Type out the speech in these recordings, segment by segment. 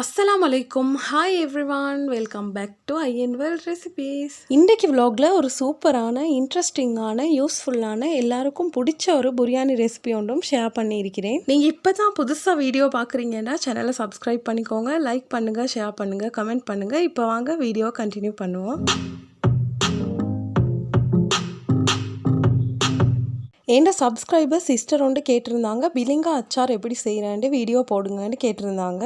அஸ்ஸலாம் அலைக்கும் hi everyone welcome back to ஐஎன்வெல் recipes இன்றைக்கி vlogல ஒரு சூப்பரான இன்ட்ரெஸ்டிங்கான யூஸ்ஃபுல்லான எல்லாருக்கும் பிடிச்ச ஒரு பிரியாணி ரெசிபி ஒன்றும் ஷேர் பண்ணியிருக்கிறேன். நீங்கள் இப்போ தான் புதுசாக வீடியோ பார்க்குறீங்கன்னா சேனலை சப்ஸ்கிரைப் பண்ணிக்கோங்க லைக் பண்ணுங்கள் ஷேர் பண்ணுங்கள் கமெண்ட் பண்ணுங்கள் இப்போ வாங்க வீடியோ கண்டினியூ பண்ணுவோம். என்ட சப்ஸ்கிரைபர் சிஸ்டர் ஒன்று கேட்டிருந்தாங்க பிலிங்கா அச்சார் எப்படி செய்கிறேன்ட்டு வீடியோ போடுங்கன்னு கேட்டிருந்தாங்க.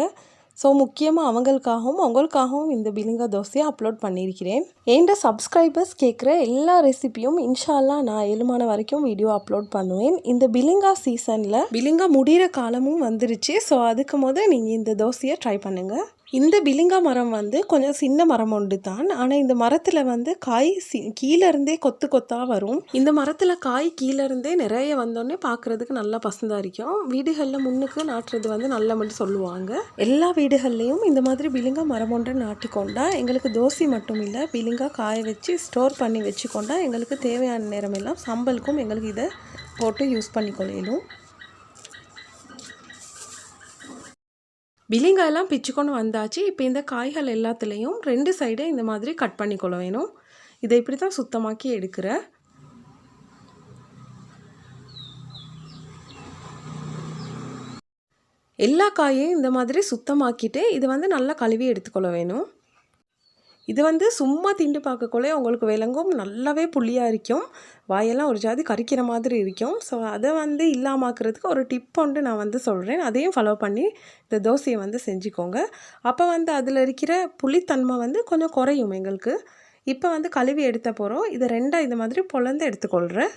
ஸோ முக்கியமாக அவங்களுக்காகவும் உங்களுக்காகவும் இந்த பிலிங்கா தோசையை அப்லோட் பண்ணியிருக்கிறேன். என்ட சப்ஸ்கிரைபர்ஸ் கேட்குற எல்லா ரெசிபியும் இன்ஷால்லா நான் ஏழுமான வரைக்கும் வீடியோ அப்லோட் பண்ணுவேன். இந்த பிலிங்கா சீசனில் பிலிங்கா முடிகிற காலமும் வந்துருச்சு. ஸோ அதுக்கு முத நீங்கள் இந்த தோசையை ட்ரை பண்ணுங்கள் இந்த பிலிங்கா மரம் வந்து கொஞ்சம் சின்ன மரம் ஒன்று தான் ஆனால் இந்த மரத்தில் வந்து காய் சி கீழே இருந்தே கொத்து கொத்தாக வரும். இந்த மரத்தில் காய் கீழே இருந்தே நிறைய வந்தோடனே பார்க்குறதுக்கு நல்லா பசந்தாக இருக்கும். வீடுகளில் முன்னுக்கு நாட்டுறது வந்து நல்ல மட்டும் சொல்லுவாங்க. எல்லா வீடுகள்லேயும் இந்த மாதிரி பிலிங்கா மரம் ஒன்றை நாட்டிக்கொண்டா எங்களுக்கு தோசை மட்டும் இல்லை பிலிங்கா காய வச்சு ஸ்டோர் பண்ணி வச்சுக்கொண்டா எங்களுக்கு தேவையான நேரம் எல்லாம் சம்பலுக்கும் எங்களுக்கு இதை போட்டு யூஸ் பண்ணிக்கொள்ளும் பிலிங்காயெல்லாம் பிச்சுக்கொண்டு வந்தாச்சு. இப்போ இந்த காய்கள் எல்லாத்துலேயும் ரெண்டு சைடே இந்த மாதிரி கட் பண்ணிக்கொள்ள வேணும். இதை இப்படி தான் சுத்தமாக்கி எடுக்கிறேன் எல்லா காயையும் இந்த மாதிரி சுத்தமாக்கிட்டு இது வந்து நல்லா கழுவி எடுத்துக்கொள்ள வேணும். இது வந்து சும்மா திண்டு பார்க்கக்குள்ளே உங்களுக்கு விளங்கும் நல்லாவே புள்ளியாக இருக்கும். வாயெல்லாம் ஒரு ஜாதி கரிக்கிற மாதிரி இருக்கும். ஸோ அதை வந்து இல்லாமாக்குறதுக்கு ஒரு டிப் ஒன்று நான் வந்து சொல்கிறேன் அதையும் ஃபாலோ பண்ணி இந்த தோசையை வந்து செஞ்சுக்கோங்க. அப்போ வந்து அதில் இருக்கிற புளித்தன்மை வந்து கொஞ்சம் குறையும் எங்களுக்கு. இப்போ வந்து கழுவி எடுத்த போகிறோம். இதை ரெண்டாக இந்த மாதிரி பொழந்து எடுத்துக்கொள்கிறேன்.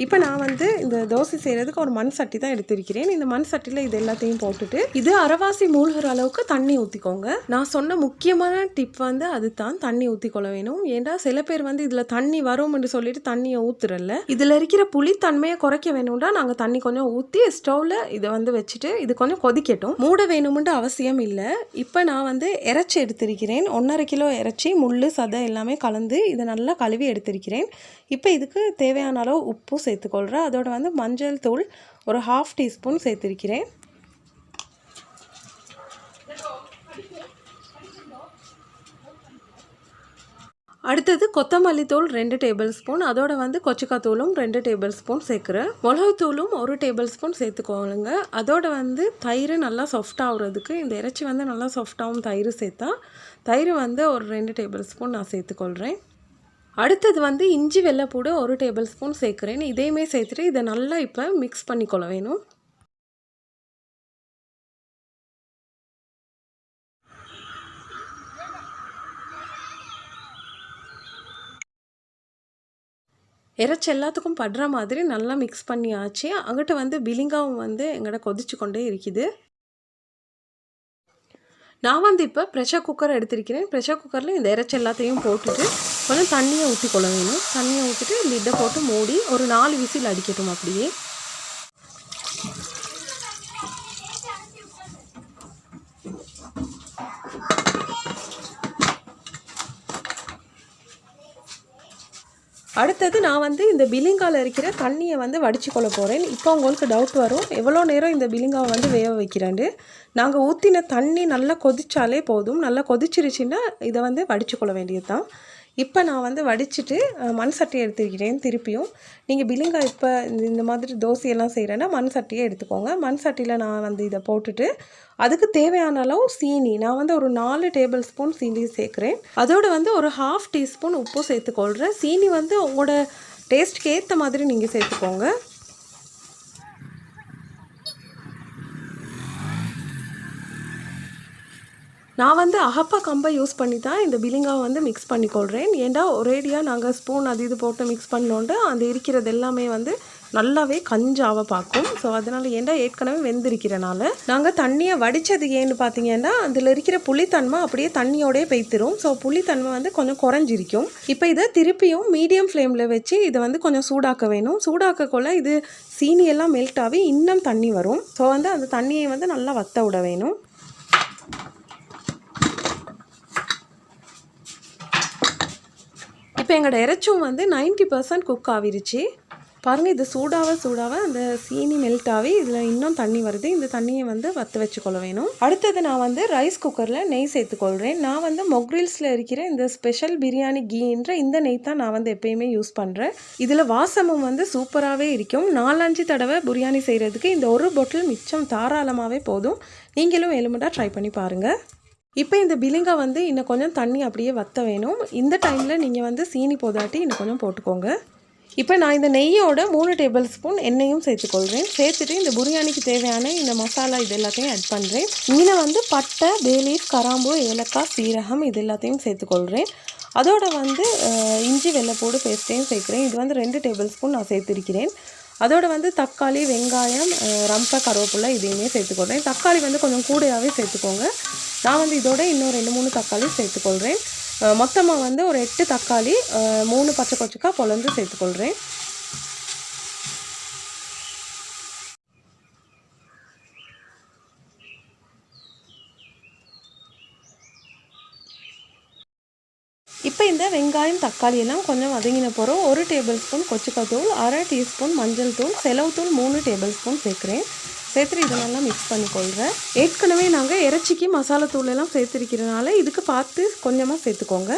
இப்போ நான் வந்து இந்த தோசை செய்கிறதுக்கு ஒரு மண் சட்டி தான் எடுத்திருக்கிறேன். இந்த மண் சட்டியில் இது எல்லாத்தையும் போட்டுட்டு இது அரைவாசி மூழ்கிற அளவுக்கு தண்ணி ஊற்றிக்கோங்க நான் சொன்ன முக்கியமான டிப் வந்து அது தான் தண்ணி ஊற்றிக்கொள்ள வேணும். ஏன்டா சில பேர் வந்து இதில் தண்ணி வரும்னு சொல்லிட்டு தண்ணியை ஊற்றுறல இதில் இருக்கிற புளித்தன்மையை குறைக்க வேணும்டா. நாங்கள் தண்ணி கொஞ்சம் ஊற்றி ஸ்டவ்வில் இதை வந்து வச்சுட்டு இது கொஞ்சம் கொதிக்கட்டும். மூட வேணும்ன்ட்டு அவசியம் இல்லை. இப்போ நான் வந்து இறைச்சி எடுத்திருக்கிறேன். ஒன்றரை கிலோ இறைச்சி முள் சதை எல்லாமே கலந்து இதை நல்லா கழுவி எடுத்திருக்கிறேன். இப்போ இதுக்கு தேவையான அளவு உப்பு சேர்த்துக்கொள்கிறேன் அதோட வந்து மஞ்சள் தூள் ஒரு ஹாஃப் டீஸ்பூன் சேர்த்துருக்கிறேன். அடுத்தது கொத்தமல்லி தூள் ரெண்டு டேபிள் ஸ்பூன் அதோட வந்து கொச்சிக்காத்தூளும் ரெண்டு டேபிள் ஸ்பூன் சேர்க்குறேன் மிளகுத்தூளும் ஒரு டேபிள் ஸ்பூன் சேர்த்துக்கோங்க அதோட வந்து தயிர் நல்லா சாஃப்டாகிறதுக்கு இந்த இறைச்சி வந்து நல்லா சாஃப்டாகவும் தயிர் சேர்த்தா தயிர் வந்து ஒரு ரெண்டு டேபிள் ஸ்பூன் நான் சேர்த்துக்கொள்கிறேன் அடுத்தது வந்து இஞ்சி வெள்ளைப்பூடு ஒரு டேபிள் ஸ்பூன் சேர்க்குறேன். இதையுமே சேர்த்துட்டு இதை நல்லா இப்போ மிக்ஸ் பண்ணிக்கொள்ள வேணும். இறைச்சி எல்லாத்துக்கும் படுற மாதிரி நல்லா மிக்ஸ் பண்ணியாச்சு. அங்கிட்ட வந்து பிலிங்காவும் வந்து எங்கள்கிட்ட கொதிச்சு கொண்டே இருக்குது. நான் வந்து இப்போ ப்ரெஷர் குக்கர் எடுத்திருக்கிறேன். ப்ரெஷர் குக்கரில் இந்த இறைச்சி எல்லாத்தையும் போட்டுட்டு கொஞ்சம் தண்ணியை ஊற்றி கொள்ள வேணும். தண்ணியை ஊற்றிட்டு லிட்டை போட்டு மூடி ஒரு நாலு விசில் அடிக்கட்டும் அப்படியே. அடுத்தது நான் வந்து இந்த பிலிங்காவில் இருக்கிற தண்ணியை வந்து வடித்து கொள்ள போகிறேன் இப்போ உங்களுக்கு டவுட் வரும். எவ்வளோ நேரம் இந்த பிலிங்காவை வந்து வேக வைக்கிறேன்னு. நாங்கள் ஊற்றின தண்ணி நல்லா கொதிச்சாலே போதும். நல்லா கொதிச்சிருச்சுன்னா இதை வந்து வடித்து கொள்ள வேண்டியது தான் இப்போ நான் வந்து வடிச்சிட்டு மண் சட்டியை எடுத்துக்கிறேன் திருப்பியும். நீங்கள் பில்லுங்க இப்போ இந்த மாதிரி தோசையெல்லாம் செய்கிறேன்னா மண் சட்டியை எடுத்துக்கோங்க. மண் சட்டியில் நான் வந்து இதை போட்டுட்டு அதுக்கு தேவையான அளவு சீனி. நான் வந்து ஒரு நாலு டேபிள் ஸ்பூன் சீனி சேர்க்குறேன். அதோடு வந்து ஒரு ஹாஃப் டீஸ்பூன் உப்பு சேர்த்துக்கொள்கிறேன் சீனி வந்து உங்களோட டேஸ்ட்க்கு ஏற்ற மாதிரி நீங்கள் சேர்த்துக்கோங்க. நான் வந்து அகப்பா கம்பை யூஸ் பண்ணி தான் இந்த பிலிங்காவை வந்து மிக்ஸ் பண்ணிக்கொள்கிறேன் ஏன்டா ஒரேடியாக நாங்கள் ஸ்பூன் அது இது போட்டு மிக்ஸ் பண்ணோண்டு அந்த இருக்கிறது எல்லாமே வந்து நல்லாவே கஞ்சாவ பார்க்கும். ஸோ அதனால் ஏன்டா ஏற்கனவே வெந்திருக்கிறனால நாங்கள் தண்ணியை வடித்தது ஏன்னு பார்த்தீங்கன்னா அதில் இருக்கிற புளித்தன்மை அப்படியே தண்ணியோடய பெய்த்திரும். ஸோ புளித்தன்மை வந்து கொஞ்சம் குறைஞ்சிருக்கும். இப்போ இதை திருப்பியும் மீடியம் ஃப்ளேமில் வச்சு இதை வந்து கொஞ்சம் சூடாக்க வேணும். சூடாக்கக்குள்ள இது சீனியெல்லாம் மெல்ட் ஆகி இன்னும் தண்ணி வரும். ஸோ வந்து அந்த தண்ணியை வந்து நல்லா வத்த விட வேணும். இப்போ எங்களோட இறைச்சும் வந்து நைன்ட்டி பர்சன்ட் குக் ஆகிருச்சு பாருங்கள் இது சூடாக சூடாக அந்த சீனி மெல்ட் ஆகி இதில் இன்னும் தண்ணி வருது. இந்த தண்ணியை வந்து வற்ற வச்சுக்கொள்ள வேணும். அடுத்தது நான் வந்து ரைஸ் குக்கரில் நெய் சேர்த்துக்கொள்கிறேன் நான் வந்து மொக்ரில்ஸில் இருக்கிற இந்த ஸ்பெஷல் பிரியாணி கீன்ற இந்த நெய் தான் நான் வந்து எப்பயுமே யூஸ் பண்ணுறேன் இதில் வாசமும் வந்து சூப்பராகவே இருக்கும். நாலஞ்சு தடவை பிரியாணி செய்கிறதுக்கு இந்த ஒரு பொட்டில் மிச்சம் தாராளமாகவே போதும். நீங்களும் எலுமெண்ட்டாக ட்ரை பண்ணி பாருங்கள் இப்போ இந்த பிலிங்கா வந்து இன்னும் கொஞ்சம் தண்ணி அப்படியே வற்ற வேணும். இந்த டைமில் நீங்கள் வந்து சீனி போதாட்டி இன்னும் கொஞ்சம் போட்டுக்கோங்க. இப்போ நான் இந்த நெய்யோட மூணு டேபிள் ஸ்பூன் எண்ணெயும் சேர்த்துக்கொள்கிறேன் சேர்த்துட்டு இந்த பிரியாணிக்கு தேவையான இந்த மசாலா இது எல்லாத்தையும் ஆட் பண்ணுறேன் இங்கே வந்து பட்டை பேலீஃப் கராம்பு ஏலக்காய் சீரகம் இது எல்லாத்தையும் சேர்த்துக்கொள்கிறேன் அதோட வந்து இஞ்சி வெள்ளைப்பூடு பேஸ்ட்டையும் சேர்க்குறேன். இது வந்து ரெண்டு டேபிள் ஸ்பூன் நான் சேர்த்துருக்கிறேன். அதோட வந்து தக்காளி வெங்காயம் ரம்ப கருவேப்பிலை இதையுமே சேர்த்துக்கொள்கிறேன் தக்காளி வந்து கொஞ்சம் கூடையாகவே சேர்த்துக்கோங்க. நான் வந்து இதோட இன்னும் ரெண்டு மூணு தக்காளி சேர்த்துக்கொள்கிறேன் மொத்தமாக வந்து ஒரு எட்டு தக்காளி மூணு பச்சை கொச்சுக்காய் பொலந்து சேர்த்துக்கொள்கிறேன் இப்போ இந்த வெங்காயம் தக்காளி எல்லாம் கொஞ்சம் வதங்கின பிறகு ஒரு டேபிள் ஸ்பூன் கொச்சுக்காய் தூள் அரை டீஸ்பூன் மஞ்சள் தூள் செலவு தூள் மூணு டேபிள் ஸ்பூன் சேர்க்குறேன். சேர்த்துட்டு இதெல்லாம் மிக்ஸ் பண்ணிக்கொள்கிறேன். ஏற்கனவே நாங்கள் இறைச்சிக்கு மசாலா தூள் எல்லாம் சேர்த்துருக்கிறதுனால இதுக்கு பார்த்து கொஞ்சமாக சேர்த்துக்கோங்க.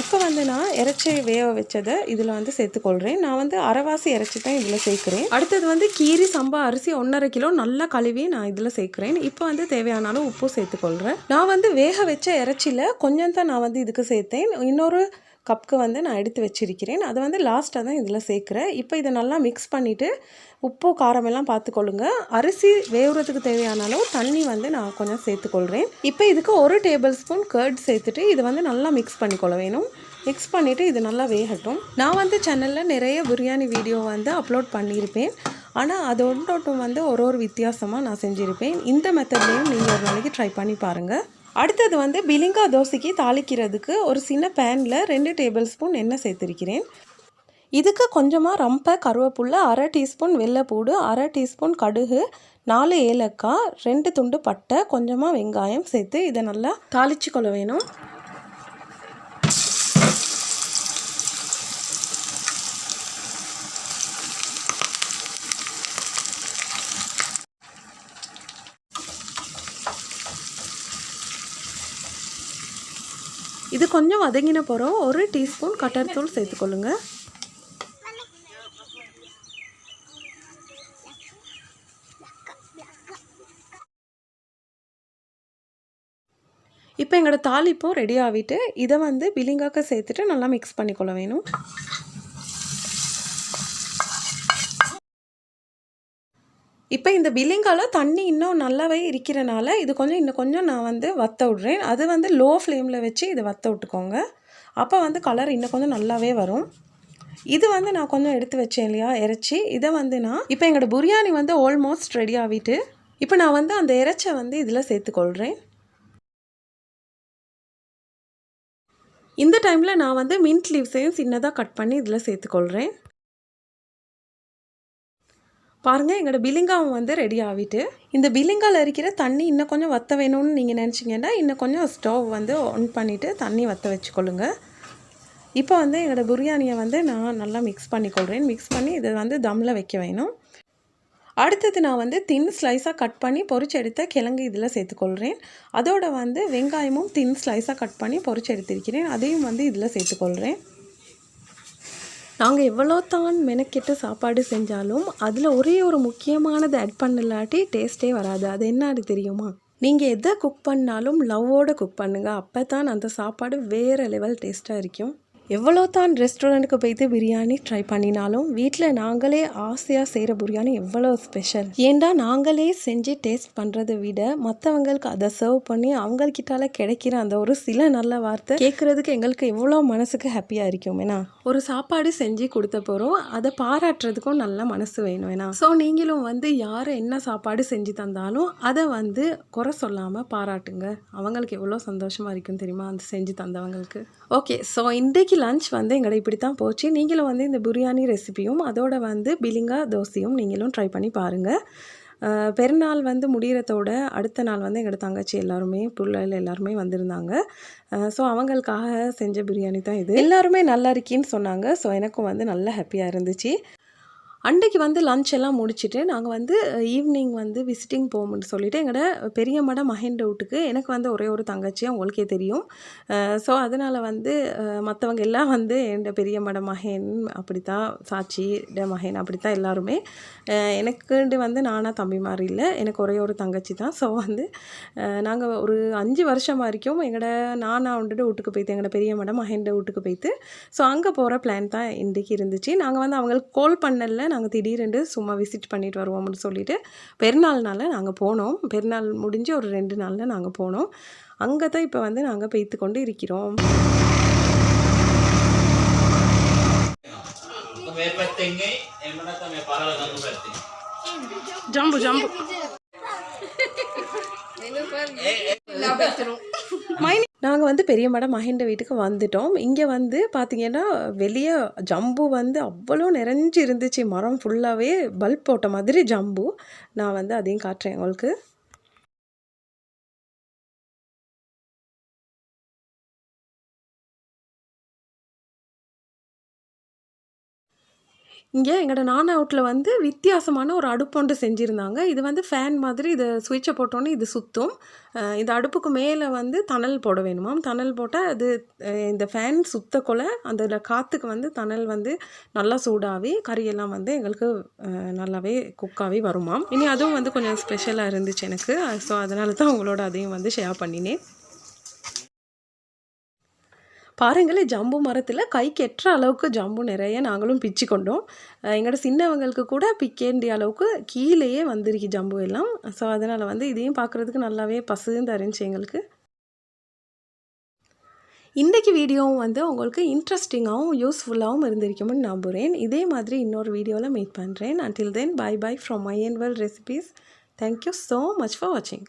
இப்போ வந்து நான் இறைச்சி வேக வச்சதை இதில் வந்து சேர்த்துக்கொள்கிறேன் நான் வந்து அரைவாசி இறைச்சி தான் இதில் சேர்க்குறேன். அடுத்தது வந்து கீரி சம்பா அரிசி ஒன்றரை கிலோ நல்லா கழுவி நான் இதில் சேர்க்குறேன். இப்போ வந்து தேவையானாலும் உப்பு சேர்த்துக்கொள்கிறேன் நான் வந்து வேக வச்ச இறைச்சியில் கொஞ்சம் தான் நான் வந்து இதுக்கு சேர்த்தேன். இன்னொரு கப்க்கு வந்து நான் எடுத்து வச்சிருக்கிறேன். அது வந்து லாஸ்ட்டாக தான் இதில் சேர்க்குறேன். இப்போ இதை நல்லா மிக்ஸ் பண்ணிவிட்டு உப்பு காரமெல்லாம் பார்த்துக்கொள்ளுங்க. அரிசி வேவுறதுக்கு தேவையான அளவு தண்ணி வந்து நான் கொஞ்சம் சேர்த்துக்கொள்கிறேன் இப்போ இதுக்கு ஒரு டேபிள் ஸ்பூன் கர்ட் சேர்த்துட்டு இது வந்து நல்லா மிக்ஸ் பண்ணிக்கொள்ள வேணும். மிக்ஸ் பண்ணிவிட்டு இது நல்லா வேகட்டும். நான் வந்து சேனலில் நிறைய பிரியாணி வீடியோ வந்து அப்லோட் பண்ணியிருப்பேன். ஆனால் அது ஒன்றோட்டும் வந்து ஒரு ஒரு வித்தியாசமாக நான் செஞ்சுருப்பேன். இந்த மெத்தட்லேயும் நீங்கள் ஒரு நாளைக்கு ட்ரை பண்ணி பாருங்கள் அடுத்தது வந்து பிலிங்கா தோசைக்கு தாளிக்கிறதுக்கு ஒரு சின்ன பேனில் ரெண்டு டேபிள் ஸ்பூன் எண்ணெய் சேர்த்துருக்கிறேன். இதுக்கு கொஞ்சமாக ரம்பை கருவேப்புள்ள அரை டீஸ்பூன் வெள்ளைப்பூடு அரை டீஸ்பூன் கடுகு நாலு ஏலக்காய் ரெண்டு துண்டு பட்டை கொஞ்சமாக வெங்காயம் சேர்த்து இதை நல்லா தாளிச்சு கொள்ள வேணும். இது கொஞ்சம் வதங்கின பிறகு ஒரு டீஸ்பூன் கட்டர் தூள் சேர்த்துக்கொள்ளுங்க. இப்போ எங்களோட தாளிப்பும் ரெடி ஆகிட்டு இதை வந்து பிலிங்காக்க சேர்த்துட்டு நல்லா மிக்ஸ் பண்ணிக்கொள்ள வேணும். இப்போ இந்த பில்லிங்கால தண்ணி இன்னும் நல்லாவே இருக்கிறனால இது கொஞ்சம் இன்னும் கொஞ்சம் நான் வந்து வத்த விட்றேன். அது வந்து லோ ஃப்ளேமில் வச்சு இதை வத்த விட்டுக்கோங்க. அப்போ வந்து கலர் இன்னும் கொஞ்சம் நல்லாவே வரும். இது வந்து நான் கொஞ்சம் எடுத்து வச்சேன் இல்லையா இறைச்சி. இதை வந்து நான் இப்போ எங்களோட பிரியாணி வந்து ஆல்மோஸ்ட் ரெடி ஆகிட்டு இப்போ நான் வந்து அந்த இறைச்சை வந்து இதில் சேர்த்துக்கொள்கிறேன் இந்த டைமில் நான் வந்து மின்ட் லீவ்ஸையும் சின்னதாக கட் பண்ணி இதில் சேர்த்துக்கொள்கிறேன் பாருங்கள் எங்களோட பிலிங்காவும் வந்து ரெடி ஆகிட்டு இந்த பிலிங்காவில் இருக்கிற தண்ணி இன்னும் கொஞ்சம் வற்ற வேணும்னு நீங்கள் நினச்சிங்கன்னா இன்னும் கொஞ்சம் ஸ்டவ் வந்து ஆன் பண்ணிவிட்டு தண்ணி வற்ற வச்சுக்கொள்ளுங்க. இப்போ வந்து எங்களோட பிரியாணியை வந்து நான் நல்லா மிக்ஸ் பண்ணிக்கொள்கிறேன் மிக்ஸ் பண்ணி இதை வந்து தம்மில் வைக்க வேணும். அடுத்தது நான் வந்து தின் ஸ்லைஸாக கட் பண்ணி பொரிச்சு எடுத்த கிழங்கு இதில் சேர்த்துக்கொள்கிறேன் அதோட வந்து வெங்காயமும் தின் ஸ்லைஸாக கட் பண்ணி பொரிச்சு எடுத்திருக்கிறேன். அதையும் வந்து இதில் சேர்த்துக்கொள்கிறேன் நாங்கள் எவ்வளோ தான் மெனக்கெட்டு சாப்பாடு செஞ்சாலும் அதில் ஒரே ஒரு முக்கியமானது ஆட் பண்ணலாட்டி டேஸ்ட்டே வராது. அது என்னது தெரியுமா? நீங்கள் எதை குக் பண்ணாலும் லவ்வோடு குக் பண்ணுங்கள் அப்போ தான் அந்த சாப்பாடு வேறு லெவல் டேஸ்ட்டாக இருக்கும். எவ்வளோ தான் ரெஸ்டாரண்ட்டுக்கு போயிட்டு பிரியாணி ட்ரை பண்ணினாலும் வீட்டில் நாங்களே ஆசையாக செய்கிற பிரியாணி எவ்வளோ ஸ்பெஷல் ஏண்டா நாங்களே செஞ்சு டேஸ்ட் பண்ணுறதை விட மற்றவங்களுக்கு அதை சர்வ் பண்ணி அவங்கக்கிட்டால கிடைக்கிற அந்த ஒரு சில நல்ல வார்த்தை கேட்குறதுக்கு எங்களுக்கு எவ்வளோ மனசுக்கு ஹாப்பியாக இருக்கும் ஏன்னா ஒரு சாப்பாடு செஞ்சு கொடுத்த போகிறோம் அதை பாராட்டுறதுக்கும் நல்ல மனசு வேணும் ஏன்னா ஸோ நீங்களும் வந்து யார் என்ன சாப்பாடு செஞ்சு தந்தாலும் அதை வந்து குறை சொல்லாமல் பாராட்டுங்க. அவங்களுக்கு எவ்வளோ சந்தோஷமாக இருக்கும் தெரியுமா அந்த செஞ்சு தந்தவங்களுக்கு? ஓகே ஸோ இன்றைக்கு லஞ்ச் வந்து எங்களை இப்படி தான் போச்சு. நீங்களும் வந்து இந்த பிரியாணி ரெசிபியும் அதோட வந்து பிலிங்கா தோசையும் நீங்களும் ட்ரை பண்ணி பாருங்கள் பெருநாள் வந்து முடிகிறதோட அடுத்த நாள் வந்து எங்களோட தங்கச்சி எல்லாருமே பிள்ளைகள் எல்லாருமே வந்திருந்தாங்க. ஸோ அவங்களுக்காக செஞ்ச பிரியாணி தான் இது. எல்லாருமே நல்லா இருக்கேன்னு சொன்னாங்க. ஸோ எனக்கும் வந்து நல்லா ஹாப்பியாக இருந்துச்சு. அன்றைக்கு வந்து லஞ்ச் எல்லாம் முடிச்சுட்டு நாங்கள் வந்து ஈவினிங் வந்து விசிட்டிங் போகும்னு சொல்லிவிட்டு எங்களோட பெரிய மட மகேண்ட வீட்டுக்கு எனக்கு வந்து ஒரே ஒரு தங்கச்சி உங்களுக்கே தெரியும். ஸோ அதனால் வந்து மற்றவங்க எல்லாம் வந்து என்னோட பெரிய மட மகேன் அப்படி தான் சாட்சி மகேன் அப்படி தான் எல்லாருமே எனக்குண்டு வந்து நானாக தம்பி மாதிரி இல்லை எனக்கு ஒரே ஒரு தங்கச்சி தான். ஸோ வந்து நாங்கள் ஒரு அஞ்சு வருஷம் வரைக்கும் எங்களோட நானாக வந்துட்டு வீட்டுக்கு போய்த்து எங்களோட பெரிய மடம் மகேண்ட வீட்டுக்கு போய்த்து ஸோ அங்கே போகிற பிளான் தான் இன்றைக்கி இருந்துச்சு. நாங்கள் வந்து அவங்களுக்கு கால் பண்ணல நாங்கள் திடீரென்று சும்மா விசிட் பண்ணிட்டு வருவோம்னு சொல்லிட்டு பெருநாள்னால நாங்கள் போனோம். பெருநாள் முடிஞ்சு ஒரு ரெண்டு நாளில் நாங்கள் போனோம். அங்கே தான் இப்போ வந்து நாங்கள் பெய்த்து கொண்டு இருக்கிறோம். ஜம்பு ஜம்பு. நாங்கள் வந்து பெரிய மடம் மகேண்ட வீட்டுக்கு வந்துட்டோம். இங்கே வந்து பார்த்தீங்கன்னா வெளியே ஜம்பு வந்து அவ்வளோ நிறைஞ்சு இருந்துச்சு மரம் ஃபுல்லாகவே பல்ப் போட்ட மாதிரி ஜம்பு. நான் வந்து அதையும் காட்டுறேன் உங்களுக்கு. இங்கே எங்களோட நான் அவுட்டில் வந்து வித்தியாசமான ஒரு அடுப்பு ஒன்று செஞ்சுருந்தாங்க. இது வந்து ஃபேன் மாதிரி இதை சுவிட்சை போட்டோன்னே இது சுற்றும் இந்த அடுப்புக்கு மேலே வந்து தணல் போட வேணுமாம் தணல் போட்டால் அது இந்த ஃபேன் சுத்தக்குள்ள அந்த காற்றுக்கு வந்து தணல் வந்து நல்லா சூடாகி கறியெல்லாம் வந்து எங்களுக்கு நல்லாவே குக்காகவே வருமாம் இனி அதுவும் வந்து கொஞ்சம் ஸ்பெஷலாக இருந்துச்சு எனக்கு. ஸோ அதனால தான் உங்களோட அதையும் வந்து ஷேர் பண்ணினேன். பாருங்களேன் ஜம்பு மரத்தில் கைக்கு எட்டுற அளவுக்கு ஜம்பு நிறைய நாங்களும் பிச்சு கொண்டோம். எங்களோட சின்னவங்களுக்கு கூட பிக்கேண்டிய அளவுக்கு கீழேயே வந்துருக்கு ஜம்பு எல்லாம். ஸோ அதனால் வந்து இதையும் பார்க்குறதுக்கு நல்லாவே பசுந்து இருந்துச்சு எங்களுக்கு. இன்றைக்கி வீடியோவும் வந்து உங்களுக்கு இன்ட்ரெஸ்டிங்காகவும் யூஸ்ஃபுல்லாகவும் இருந்திருக்கும்னு நம்புகிறேன் இதே மாதிரி இன்னொரு வீடியோவில் மீட் பண்ணுறேன் until then bye bye from my N well recipes thank you so much for வாட்சிங்